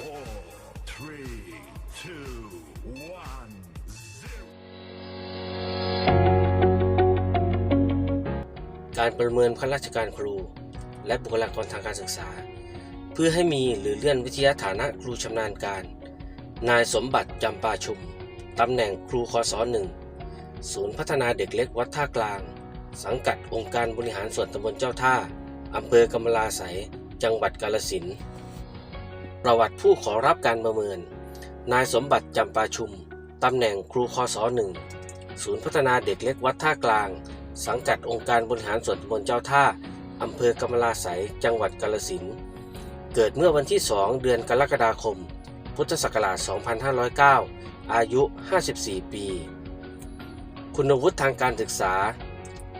four, three, two, one, การประเมินข้าราชการครู และบุคลากรทางการศึกษา เพื่อให้มีหรือเลื่อนวิทยาฐานะครูชำนาญการ นายสมบัติจำปาชุม ตำแหน่งครูคศหนึ่งศูนย์พัฒนาเด็กเล็กวัดท่ากลาง สังกัดองค์การบริหารส่วนตำบลเจ้าท่าอำเภอกำมะลาไสยจังหวัดกาฬสินธุ์ ประวัติผู้ขอรับการประเมิน นายสมบัติจำปาชุม ตำแหน่งครูคศหนึ่งศูนย์พัฒนาเด็กเล็กวัดท่ากลาง สังกัดองค์การบริหารส่วนตำบลเจ้าท่า อำเภอกำมะลาไสยจังหวัดกาฬสินเกิดเมื่อวันที่ 2 เดือนกรกฎาคม พุทธศักราช 2509 อายุ 54 ปี คุณวุฒิทางการศึกษา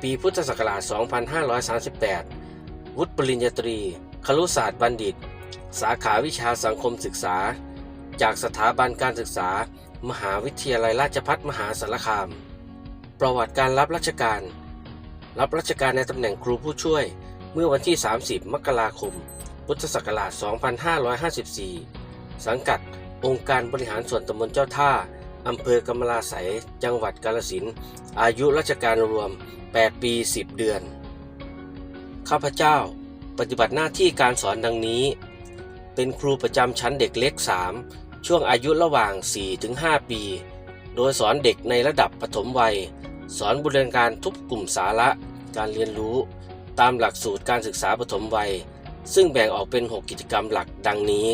ปีพุทธศักราช 2538 วุฒิปริญญาตรีครุศาสตร์บัณฑิต สาขาวิชาสังคมศึกษา จากสถาบันการศึกษา มหาวิทยาลัยราชภัฏมหาสารคาม ประวัติการรับราชการ รับราชการในตำแหน่งครูผู้ช่วย เมื่อวันที่ 30 มกราคม พุทธศักราช 2554 สังกัดองค์การบริหารส่วนตำบลเจ้าท่า อำเภอกำมะลาไสยจังหวัดกาฬสินธุ์อายุราชการรวม 8 ปี 10 เดือน ข้าพเจ้า ปฏิบัติหน้าที่การสอนดังนี้ เป็นครูประจำชั้นเด็กเล็ก 3 ช่วงอายุระหว่าง 4-5 ปี โดยสอนเด็กในระดับปฐมวัย สอนบูรณาการทุกกลุ่มสาระการเรียนรู้ ตามหลักสูตรการศึกษาปฐมวัย ซึ่งแบ่งออกเป็น 6 กิจกรรมหลักดังนี้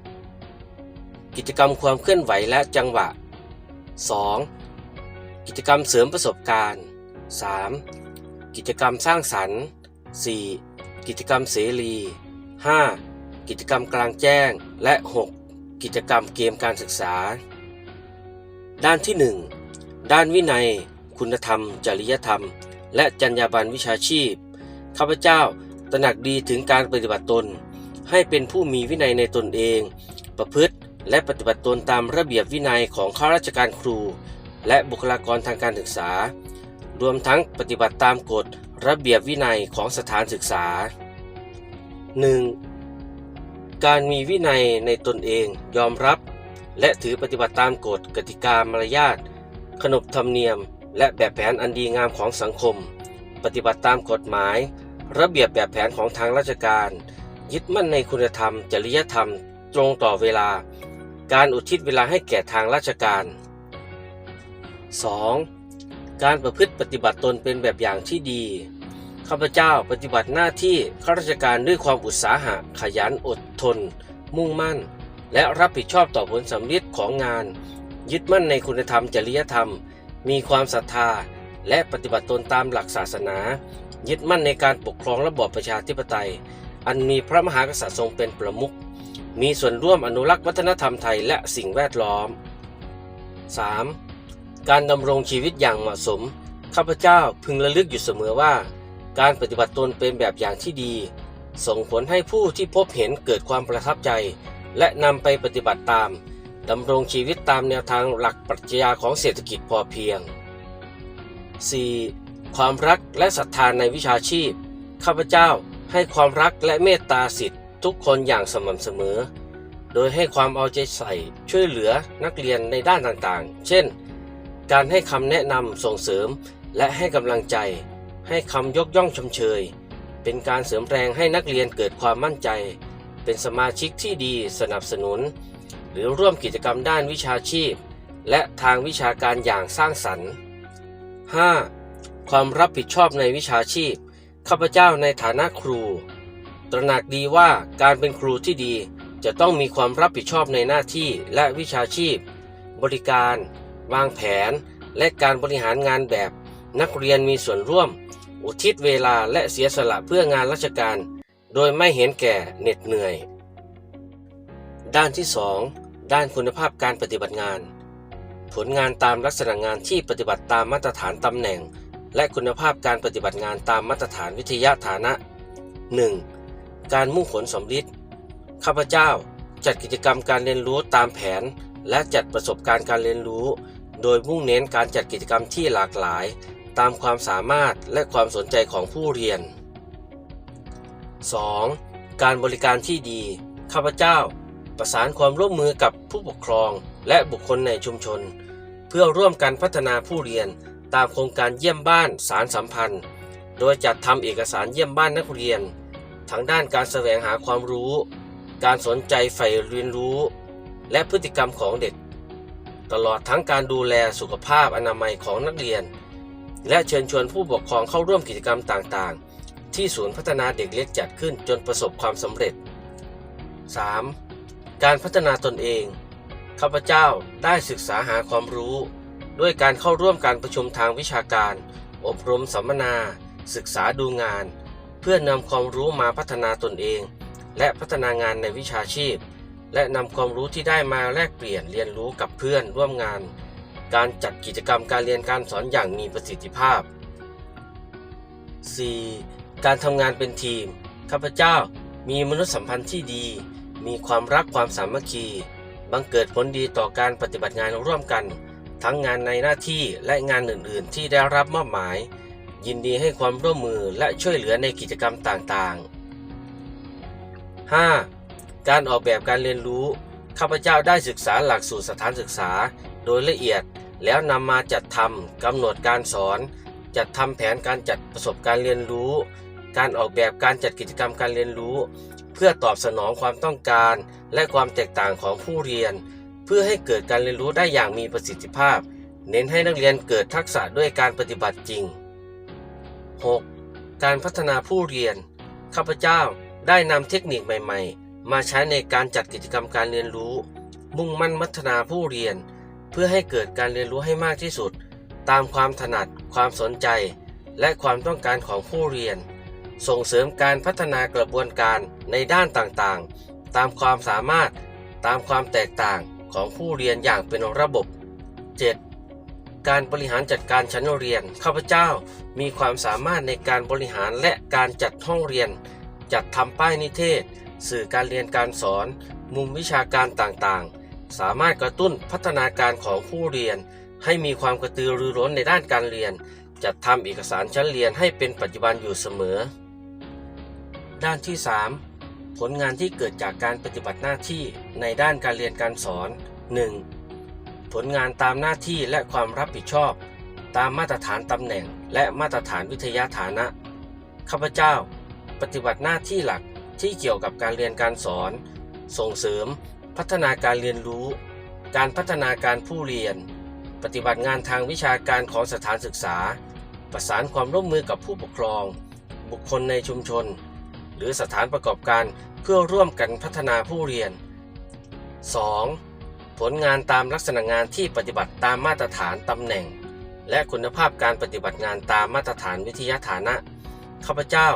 1. กิจกรรมความเคลื่อนไหวและจังหวะ 2. กิจกรรมเสริมประสบการณ์ 3. กิจกรรมสร้างสรรค์ 4. กิจกรรมเสรี 5. กิจกรรมกลางแจ้ง และ 6. กิจกรรมเกมการศึกษา ด้านที่ 1 ด้านวินัย คุณธรรม จริยธรรม และจรรยาบรรณวิชาชีพ ข้าพเจ้าตระหนักดีถึงการปฏิบัติตน ให้เป็นผู้มีวินัยในตนเอง ประพฤติและปฏิบัติตนตามระเบียบวินัยของข้าราชการครู และบุคลากรทางการศึกษา รวมทั้งปฏิบัติตามกฎระเบียบวินัยของสถานศึกษา 1. การมีวินัยในตนเองยอมรับ และถือปฏิบัติตามกฎกติกามารยาทขนบธรรมเนียม และแบบแผนอันดีงามของสังคม ปฏิบัติตามกฎหมาย ระเบียบแบบแผนของทางราชการ ยึดมั่นในคุณธรรม จริยธรรม ตรงต่อเวลา การอุทิศเวลาให้แก่ทางราชการ 2. การประพฤติปฏิบัติตนเป็นแบบอย่างที่ดี ข้าพเจ้าปฏิบัติหน้าที่ข้าราชการด้วยความอุตสาหะขยันอดทน มุ่งมั่น และรับผิดชอบต่อผลสำเร็จของงาน ยึดมั่นในคุณธรรมจริยธรรม มีความศรัทธา และปฏิบัติตนตามหลักศาสนา ยึดมั่นในการปกครองระบอบประชาธิปไตย อันมีพระมหากษัตริย์ทรงเป็นประมุขมีส่วนร่วมอนุรักษ์วัฒนธรรมไทยและสิ่งแวดล้อม 3. การดำรงชีวิตอย่างเหมาะสม ข้าพเจ้าพึงระลึกอยู่เสมอว่า การปฏิบัติตนเป็นแบบอย่างที่ดี ส่งผลให้ผู้ที่พบเห็นเกิดความประทับใจ และนำไปปฏิบัติตามดำรงชีวิตตามแนวทางหลักปรัชญาของเศรษฐกิจพอเพียง 4. ความรักและศรัทธานในวิชาชีพ ข้าพเจ้าให้ความรักและเมตตาสิทธิ์ทุกคนอย่างสม่ำเสมอ โดยให้ความเอาใจใส่ช่วยเหลือนักเรียนในด้านต่างๆ เช่น การให้คำแนะนำส่งเสริมและให้กำลังใจ ให้คำยกย่องชมเชย เป็นการเสริมแรงให้นักเรียนเกิดความมั่นใจ เป็นสมาชิกที่ดีสนับสนุน หรือร่วมกิจกรรมด้านวิชาชีพ และทางวิชาการอย่างสร้างสรรค์ 5. ความรับผิดชอบในวิชาชีพ ข้าพเจ้าในฐานะครู ตระหนักดีว่าการเป็นครูที่ดีจะต้องมีความรับผิดชอบในหน้าที่และวิชาชีพ บริการ วางแผน และการบริหารงานแบบ นักเรียนมีส่วนร่วม อุทิศเวลาและเสียสละเพื่องานราชการ โดยไม่เห็นแก่เหน็ดเหนื่อย ด้านที่ 2 ด้านคุณภาพการปฏิบัติงาน ผลงานตามลักษณะงานที่ปฏิบัติตามมาตรฐานตำแหน่ง และคุณภาพการปฏิบัติงานตามมาตรฐานวิทยาฐานะ 1. การมุ่งผลสำลิดข้าพเจ้าจัดกิจกรรมการเรียนรู้ตามแผน และจัดประสบการณ์การเรียนรู้ โดยมุ่งเน้นการจัดกิจกรรมที่หลากหลาย ตามความสามารถและความสนใจของผู้เรียน 2. การบริการที่ดี ข้าพเจ้า ประสานความร่วมมือกับผู้ปกครองและบุคคลในชุมชน เพื่อร่วมกันพัฒนาผู้เรียนตามโครงการเยี่ยมบ้านสารสัมพันธ์ โดยจัดทำเอกสารเยี่ยมบ้านนักเรียน ทั้งด้านการแสวงหาความรู้ การสนใจใฝ่เรียนรู้ และพฤติกรรมของเด็ก ตลอดทั้งการดูแลสุขภาพอนามัยของนักเรียน และเชิญชวนผู้ปกครองเข้าร่วมกิจกรรมต่างๆ ที่ศูนย์พัฒนาเด็กเล็กจัดขึ้นจนประสบความสำเร็จ 3. การพัฒนาตนเอง ข้าพเจ้าได้ศึกษาหาความรู้ ด้วยการเข้าร่วมการประชุมทางวิชาการ อบรมสัมมนา ศึกษาดูงาน เพื่อนำความรู้มาพัฒนาตนเอง และพัฒนางานในวิชาชีพ และนำความรู้ที่ได้มาแลกเปลี่ยนเรียนรู้กับเพื่อนร่วมงาน การจัดกิจกรรมการเรียนการสอนอย่างมีประสิทธิภาพ 4. การทำงานเป็นทีม ข้าพเจ้ามีมนุษยสัมพันธ์ที่ดี มีความรักความสามัคคี บังเกิดผลดีต่อการปฏิบัติงานร่วมกัน ทั้งงานในหน้าที่และงานอื่น ๆ ที่ได้รับมอบหมาย ยินดีให้ความร่วมมือและช่วยเหลือในกิจกรรมต่าง ๆ 5. การออกแบบการเรียนรู้ ข้าพเจ้าได้ศึกษาหลักสูตรสถานศึกษา โดยละเอียด แล้วนำมาจัดทำกำหนดการสอน จัดทำแผนการจัดประสบการณ์เรียนรู้ การออกแบบการจัดกิจกรรมการเรียนรู้ เพื่อตอบสนองความต้องการ และความแตกต่างของผู้เรียน เพื่อให้เกิดการเรียนรู้ได้อย่างมีประสิทธิภาพ เน้นให้นักเรียนเกิดทักษะด้วยการปฏิบัติจริง 6. การพัฒนาผู้เรียน ข้าพเจ้าได้นำเทคนิคใหม่ ๆ มาใช้ในการจัดกิจกรรมการเรียนรู้ มุ่งมั่นพัฒนาผู้เรียน เพื่อให้เกิดการเรียนรู้ให้มากที่สุด ตามความถนัด ความสนใจ และความต้องการของผู้เรียน ส่งเสริมการพัฒนากระบวนการในด้านต่างๆ ตามความสามารถตามความแตกต่างของผู้เรียนอย่างเป็นระบบ 7. การบริหารจัดการชั้นเรียน ข้าพเจ้ามีความสามารถในการบริหารและการจัดห้องเรียน จัดทำป้ายนิเทศ สื่อการเรียนการสอน มุมวิชาการต่างๆ สามารถกระตุ้นพัฒนาการของผู้เรียน ให้มีความกระตือรือร้นในด้านการเรียน จัดทำเอกสารชั้นเรียนให้เป็นปัจจุบันอยู่เสมอ ด้านที่ 3 ผลงานที่เกิดจากการปฏิบัติหน้าที่ในด้านการเรียนการสอน 1. ผลงานตามหน้าที่และความรับผิดชอบ ตามมาตรฐานตำแหน่ง และมาตรฐานวิทยาฐานะ ข้าพเจ้า ปฏิบัติหน้าที่หลักที่เกี่ยวกับการเรียนการสอน ส่งเสริม พัฒนาการเรียนรู้ การพัฒนาการผู้เรียน ปฏิบัติงานทางวิชาการของสถานศึกษา ประสานความร่วมมือกับผู้ปกครอง บุคคลในชุมชน หรือสถานประกอบการเพื่อร่วมกันพัฒนาผู้เรียน 2. ผลงานตามลักษณะงานที่ปฏิบัติตามมาตรฐานตำแหน่ง และคุณภาพการปฏิบัติงานตามมาตรฐานวิทยาฐานะ ข้าพเจ้า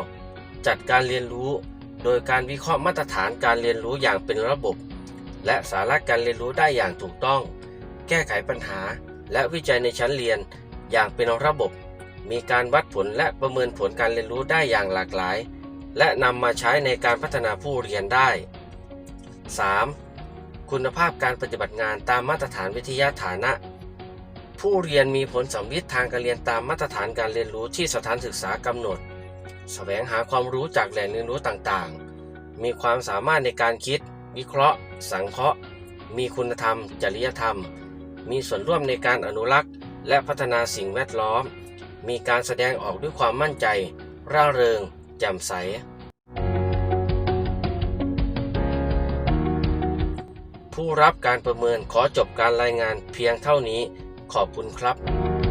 จัดการเรียนรู้ โดยการวิเคราะห์มาตรฐานการเรียนรู้อย่างเป็นระบบ และสาระการเรียนรู้ได้อย่างถูกต้อง แก้ไขปัญหา และวิจัยในชั้นเรียน อย่างเป็นระบบ มีการวัดผลและประเมินผลการเรียนรู้ได้อย่างหลากหลาย และนำมาใช้ในการพัฒนาผู้เรียนได้ 3. คุณภาพการปฏิบัติงานตามมาตรฐานวิทยาฐานะ ผู้เรียนมีผลสำลิดทางการเรียนตามมาตรฐานการเรียนรู้ที่สถานศึกษากำหนดแสวงหาความรู้จากแหล่งเรียนรู้ต่างๆ มีความสามารถในการคิด วิเคราะห์ สังเคราะห์ มีคุณธรรม จริยธรรม มีส่วนร่วมในการอนุรักษ์ และพัฒนาสิ่งแวดล้อม มีการแสดงออกด้วยความมั่นใจ ร่าเริง แจ่มใส ผู้รับการประเมินขอจบการรายงานเพียงเท่านี้ ขอบคุณครับ